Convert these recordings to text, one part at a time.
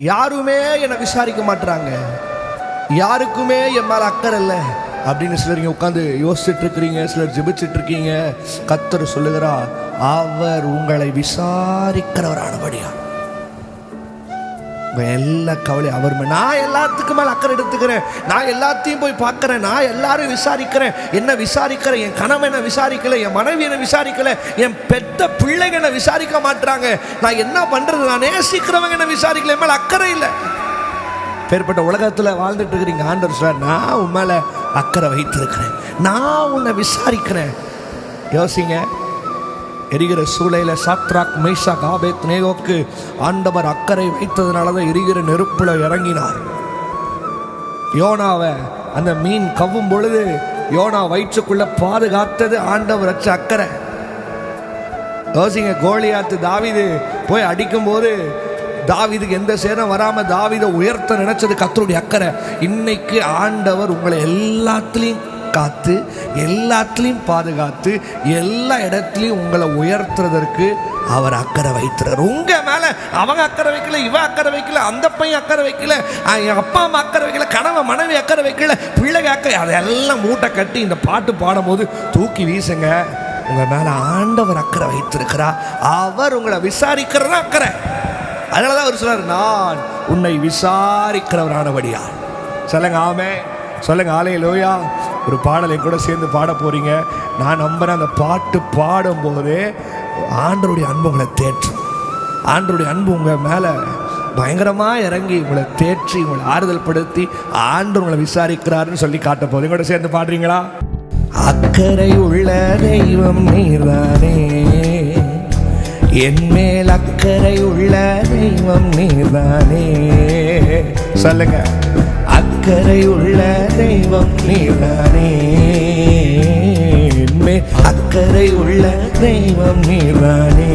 யாருமே என்னை விசாரிக்க மாட்டுறாங்க யாருக்குமே என் மேல அக்கறை இல்லை. அப்படின்னு சிலர் இங்கே உட்காந்து யோசிச்சுட்டு இருக்கிறீங்க சிலர் ஜெபிச்சுட்டு இருக்கீங்க கத்தர் சொல்லுகிறா அவர் உங்களை விசாரிக்கிறவரானபடியா உங்கள் எல்லா கவலையும் அவர் நான் எல்லாத்துக்கும் மேலே அக்கறை எடுத்துக்கிறேன். நான் எல்லாத்தையும் போய் பார்க்குறேன். நான் எல்லாரும் விசாரிக்கிறேன். என்ன விசாரிக்கிறேன் என் கணவன் என்ன விசாரிக்கல? என் மனைவி என்ன விசாரிக்கல? என் பெத்த பிள்ளைங்க என்ன விசாரிக்க மாட்றாங்க? நான் என்ன பண்ணுறது நான் நேசிக்கிறவங்க என்ன விசாரிக்கல? என் மேலே அக்கறை இல்லை. பேர்பட்ட உலகத்தில் வாழ்ந்துட்டு இருக்கிறீங்க ஆண்டர் சார் நான் உன் மேலே அக்கறை வைத்திருக்கிறேன். நான் உன்னை விசாரிக்கிறேன். யோசிங்க. எரிகிற சூளையில் சாத்ராக் மைசா காபேத் நேகோக்கு ஆண்டவர் அக்கறை வைத்ததுனால தான் எரிகிற நெருப்பில் இறங்கினார். யோனாவை அந்த மீன் கவ்வும் பொழுது யோனா வயிற்றுக்குள்ள பாதுகாத்தது ஆண்டவர் வச்ச அக்கறை யோசிங்க கோலியாத்து தாவிது போய் அடிக்கும்போது தாவிதுக்கு எந்த சேரம் வராம தாவிதை உயர்த்த நினைச்சது கத்தருடைய அக்கறை இன்னைக்கு ஆண்டவர் உங்களை எல்லாத்துலேயும் காத்து எல்லாத்துலேயும் பாதுகாத்து எல்லா இடத்துலையும் உங்களை உயர்த்துறதற்கு அவர் அக்கறை வைத்துறார் உங்க மேலே அவங்க அக்கறை வைக்கல இவ அக்கறை வைக்கல அந்த பையன் அக்கறை வைக்கல என் அப்பா அம்மா அக்கறை வைக்கல கணவன் மனைவி அக்கறை வைக்கல பிள்ளைங்க அக்கறை அதெல்லாம் மூட்டை கட்டி இந்த பாட்டு பாடும்போது தூக்கி வீசுங்க. உங்கள் மேலே ஆண்டவர் அக்கறை வைத்திருக்கிறா அவர் உங்களை விசாரிக்கிறதா அக்கறை. அதனால தான் அவர் சொல்றாரு நான் உன்னை விசாரிக்கிறவரானபடியா. சொல்லுங்க ஆமே சொல்லுங்க ஆலைய லோயா ஒரு பாடலை கூட சேர்ந்து பாட போறீங்க. நான் நம்புறேன் அந்த பாட்டு பாடும்போது ஆண்டருடைய அன்பு உங்களை தேற்றும். ஆண்டருடைய அன்பு உங்கள் மேலே பயங்கரமாக இறங்கி உங்களை தேற்றி உங்களை ஆறுதல் படுத்தி ஆண்டு உங்களை விசாரிக்கிறாருன்னு சொல்லி காட்ட போது கூட சேர்ந்து பாடுறீங்களா? அக்கறை உள்ள தெய்வம் நீர்தானே. என் மேல் அக்கறை உள்ள தெய்வம் நீர்தானே. சொல்லுங்க. அக்கறையுள்ள தெய்வம் நீதானே. என் அக்கறை உள்ள தெய்வம் நீதானே.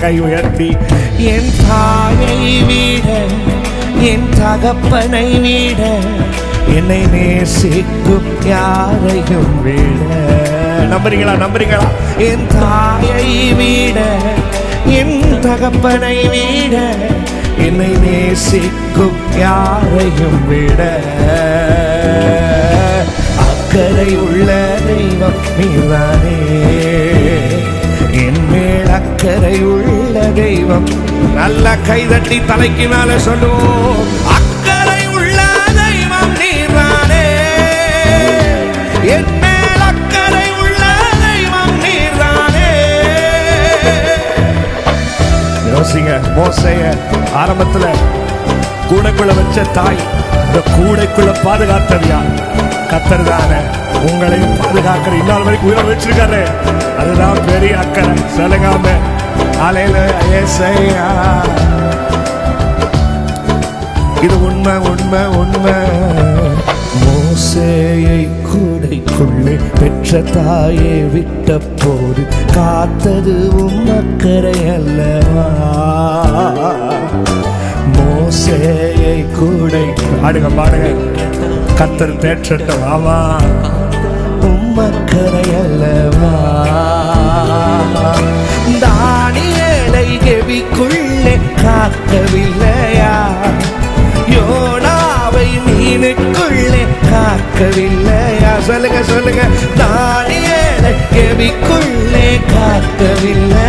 கை உயர்த்தி என் தாயை வீட என் தகப்பனை வீட என்னை நேசிக்கும் யாரையும் விட. நம்புறீங்களா நம்புறீங்களா? என் தாயை வீட என் தகப்பனை வீட என்னை நேசிக்கும் யாரையும் விட அக்கறை உள்ள தெய்வம் நீதானே என் மேல் அக்கறை உள்ள தெய்வம். நல்ல கைதட்டி தலைக்கு மேல சொல்லுவோம். அக்கறை உள்ள தெய்வம் நீதானே என் மேல் அக்கறை உள்ள தெய்வம் நீதானே யோசிங்க மோசைய ஆரம்பத்துல கூடைக்குள்ள வச்ச தாய் இந்த கூடைக்குள்ள பாதுகாத்தது யார் கத்தர் தானே உங்களையும் பாதுகாக்கிற இந்நாள் வரைக்கும் உயிரை வச்சிருக்காரு. அதுதான் பெரிய அக்கறை. சொல்லுங்காம அலையில ஏசையா இது உண்மை உண்மை உண்மை. மோசேயை கூடைக்குள்ளே பெற்ற தாயே விட்ட போது காத்தது உம் அக்கறை அல்ல. கூடை. பாடுங்க பாடுங்க. கத்தர் தேற்றட்டும் ஆமா உம் அல்லவா தானியலை கெவிக்குள்ளே காக்கவில்லையா? யோனாவை மீனுக்குள்ளே காக்கவில்லையா? சொல்லுங்க சொல்லுங்க. தானியலை கெவிக்குள்ளே காக்கவில்லை.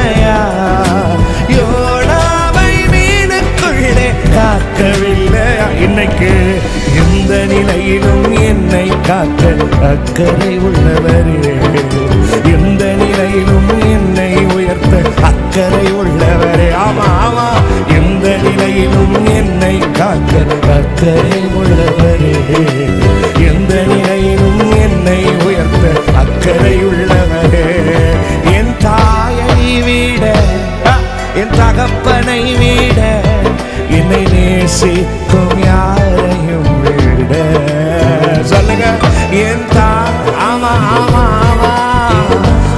இன்னைக்கு எந்த நிலையிலும் என்னை காக்க அக்கறை உள்ளவரே. எந்த நிலையிலும் என்னை உயர்த்த அக்கறை உள்ளவரே. ஆமா ஆமா. எந்த நிலையிலும் என்னை காக்க அக்கறை உள்ளவரே. எந்த நிலையிலும் என்னை உயர்த்த அக்கறை உள்ளவரே. என் தாயை விட என் தகப்பனை விட என்னை நேசி ஆமா ஆமா ஆமா.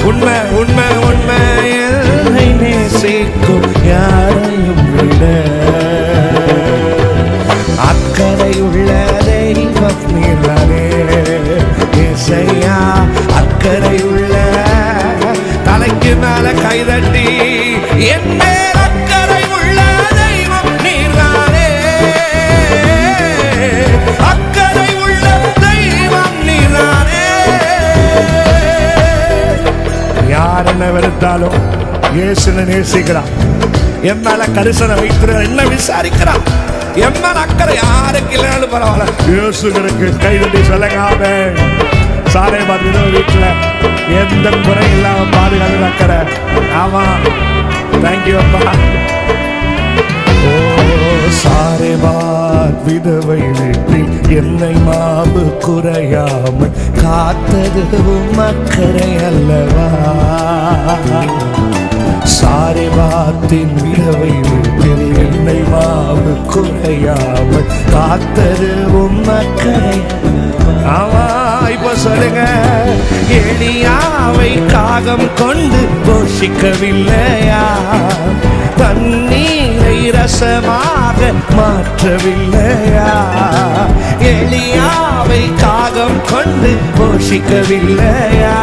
உண்மை உண்மை உண்மை. என்னை நேசிக்கும் யாரையும் விட. அக்கறை உள்ள தெய்வம் நீதானே. இசையா அக்கறை உள்ள. தலைக்கு மேல கைதட்டி என்ன யாருன்னு வெறுத்தாலும் இயேசுன்னு நேசிக்கிறான். என் மேல கரிசனை வைத்திரு என்ன விசாரிக்கிறான். என் மேல அக்கறை யாருக்கு இல்லைனாலும் பரவாயில்ல. இயேசுகிறக்கு கைதட்டி சொல்லுங்க ஆமென். சாலை பார்த்து வீட்டுல? எந்த குறை இல்லாம பாதுகாத்து அக்கறை. ஆமா. தேங்க்யூ அப்பா. சாரே பார் விதவை வீட்டில் என்னை மாவு குறையாமல் காத்தது மக்கரை அல்லவா? சாரே பாத்தின் விதவை வீட்டில் என்னை மாவு குறையாமல் காத்தது மக்கரை ஆமா இப்ப சொல்லுங்க. எளியாவை காகம் கொண்டு போஷிக்கவில்லையா? தண்ணீரை ரசமாக மாற்றவில்லையா? எளியாவை காகம் கொண்டு போஷிக்கவில்லையா?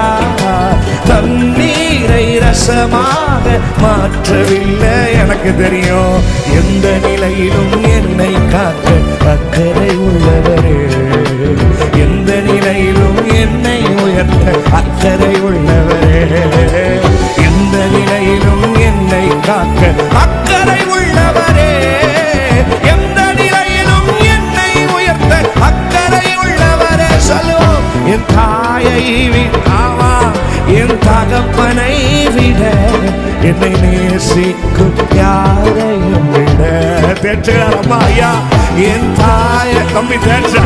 தண்ணீரை ரசமாக மாற்றவில்லை. எனக்கு தெரியும் எந்த நிலையிலும் என்னை காக்க அக்கறை உள்ளவரே. எந்த நிலையிலும் என்னை உயர்த்த அக்கறை உள்ளவரே. எந்த நிலையிலும் என்னை காக்க தாயை என் தகப்பனை விட என்னை நேசிக்கும் யாரையும் விட? தேற்றுகிறார் அம்மா ஐயா. என் தாய தம்பி தேற்ற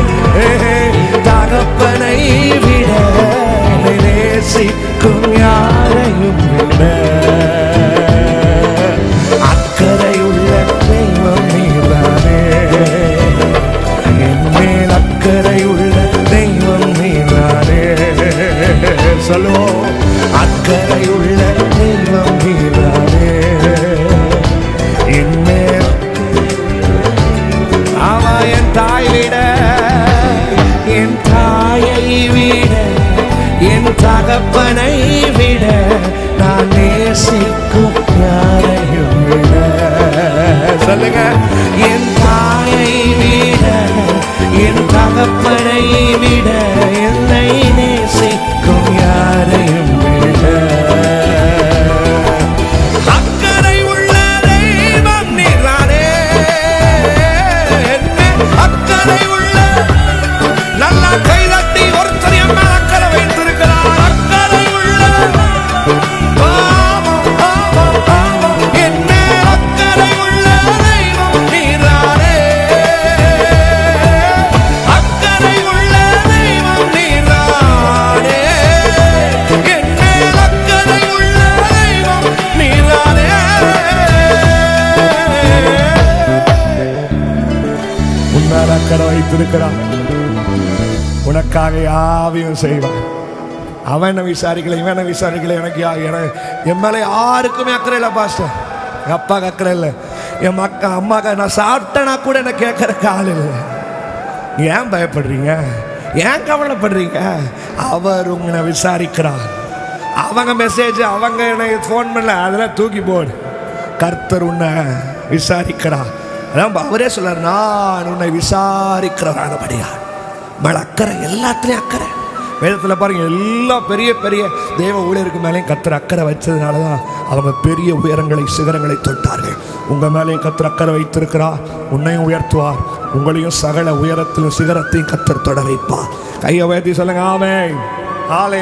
தகப்பனை விட என்னை நேசிக்கும் யாரையும் விட? சொல்லுங்க யாவையும் செய்வான் அவன் என்ன விசாரிக்கல இவன் என்ன விசாரிக்கல எனக்கு யா என் மேலே யாருக்குமே அக்கறை இல்லை பாஸ்டர். என் அப்பாவுக்கு அக்கறை இல்லை. என் அக்கா அம்மாக்கா நான் சாப்பிட்டேனா கூட என்ன கேட்கறக்கு ஆள் இல்லை. ஏன் பயப்படுறீங்க? ஏன் கவலைப்படுறீங்க? அவர் உங்களை விசாரிக்கிறார். அவங்க மெசேஜ் அவங்க எனக்கு ஃபோன் பண்ணல அதெல்லாம் தூக்கி போடு. கர்த்தர் உன்னை விசாரிக்கிறார். அதான் அவரே சொல்ல நான் உன்னை விசாரிக்கிறவரானபடியா மேலே அக்கறை எல்லாத்துலேயும் அக்கறை. வேதத்தில் பாருங்கள் எல்லா பெரிய பெரிய தேவ ஊழியருக்கு மேலேயும் கத்திர அக்கறை வச்சதுனால தான் அவங்க பெரிய உயரங்களை சிகரங்களை தொட்டார்கள். உங்கள் மேலேயும் கத்திர அக்கறை வைத்திருக்கிறார். உன்னையும் உயர்த்துவார். உங்களையும் சகல உயரத்திலும் சிகரத்தையும் கத்தர் தொட வைப்பார் கையை உயர்த்தி சொல்லுங்க ஆமே ஆலே